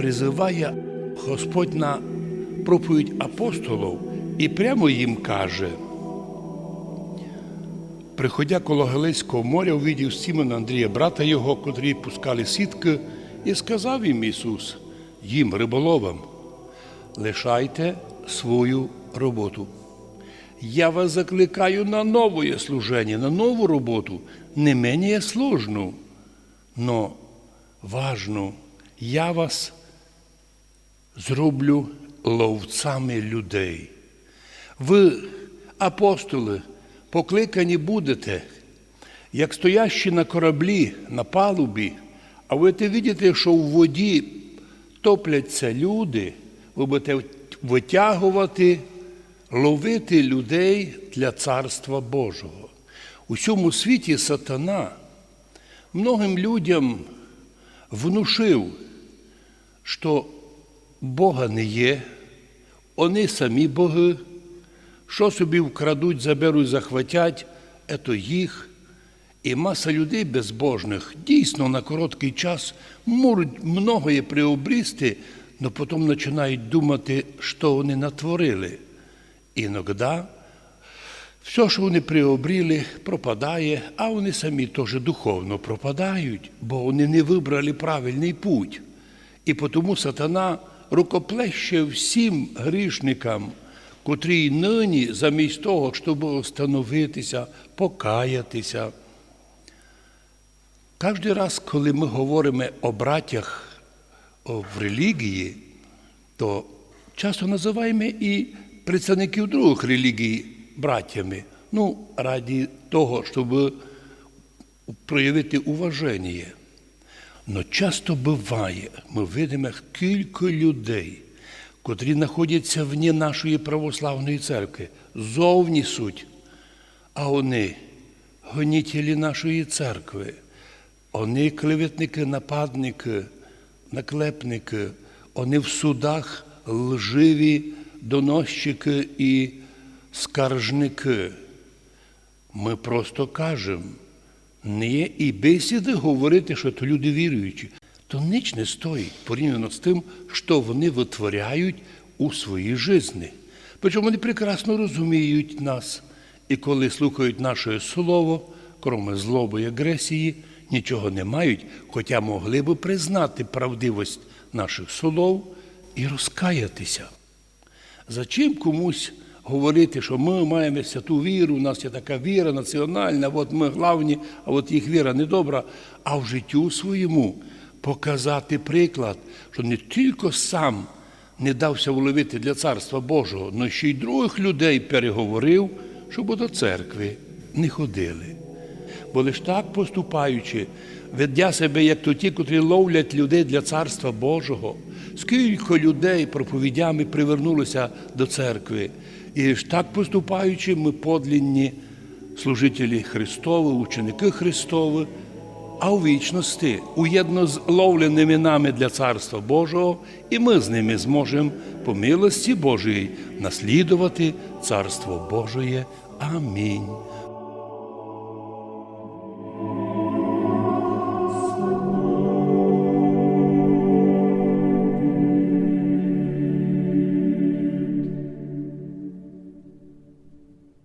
призиває Господь на проповідь апостолів і прямо їм каже. Приходя коло Галилейського моря, увидів Сімона Андрія, брата його, котрі пускали сітки, і сказав їм Ісус, їм риболовам, лишайте свою роботу. Я вас закликаю на новое служение, на нову роботу, не менее сложну, но важну. Я вас зроблю ловцями людей. Ви, апостоли, покликані будете, як стоящі на кораблі, на палубі, а ви те видите, що в воді топляться люди, ви будете витягувати, ловити людей для Царства Божого. У цьому світі сатана многим людям внушив, що Бога не є, вони самі боги, що собі вкрадуть, заберуть, захватять, ето їх. І маса людей безбожних дійсно на короткий час можуть многое приобрісти, але потім починають думати, що вони натворили. Іногда все, що вони приобріли, пропадає, а вони самі теж духовно пропадають, бо вони не вибрали правильний путь. І тому сатана рукоплеще всім грішникам, котрі й нині, замість того, щоб остановитися, покаятися. Кожен раз, коли ми говоримо о братях в релігії, то часто називаємо і представників других релігій братями. Ну, раді того, щоб проявити уваження. Но часто буває, ми видимо кілька людей, котрі знаходяться вне нашої православної церкви, зовні суть, а вони гонітелі нашої церкви, вони клеветники, нападники, наклепники, вони в судах лживі доносчики і скаржники. Ми просто кажемо, не і бесіди говорити, що то люди віруючі. То ніч не стоїть порівняно з тим, що вони витворяють у своїй житті. Причому вони прекрасно розуміють нас, і коли слухають наше слово, кроме злоби і агресії, нічого не мають, хоча могли би признати правдивість наших слов і розкаятися. Зачем комусь говорити, що ми маємо святу віру, у нас є така віра національна, от ми главні, а от їх віра недобра, а в життю своєму показати приклад, що не тільки сам не дався вловити для Царства Божого, але ще й других людей переговорив, щоб до церкви не ходили. Бо лиш так поступаючи, ведя себе, як то ті, котрі ловлять людей для Царства Божого, скільки людей проповідями привернулося до церкви. І ж так поступаючи, ми подлінні служителі Христови, ученики Христові, а у вічності, уєдно з ловленими нами для Царства Божого, і ми з ними зможемо по милості Божої наслідувати Царство Божоє. Амінь.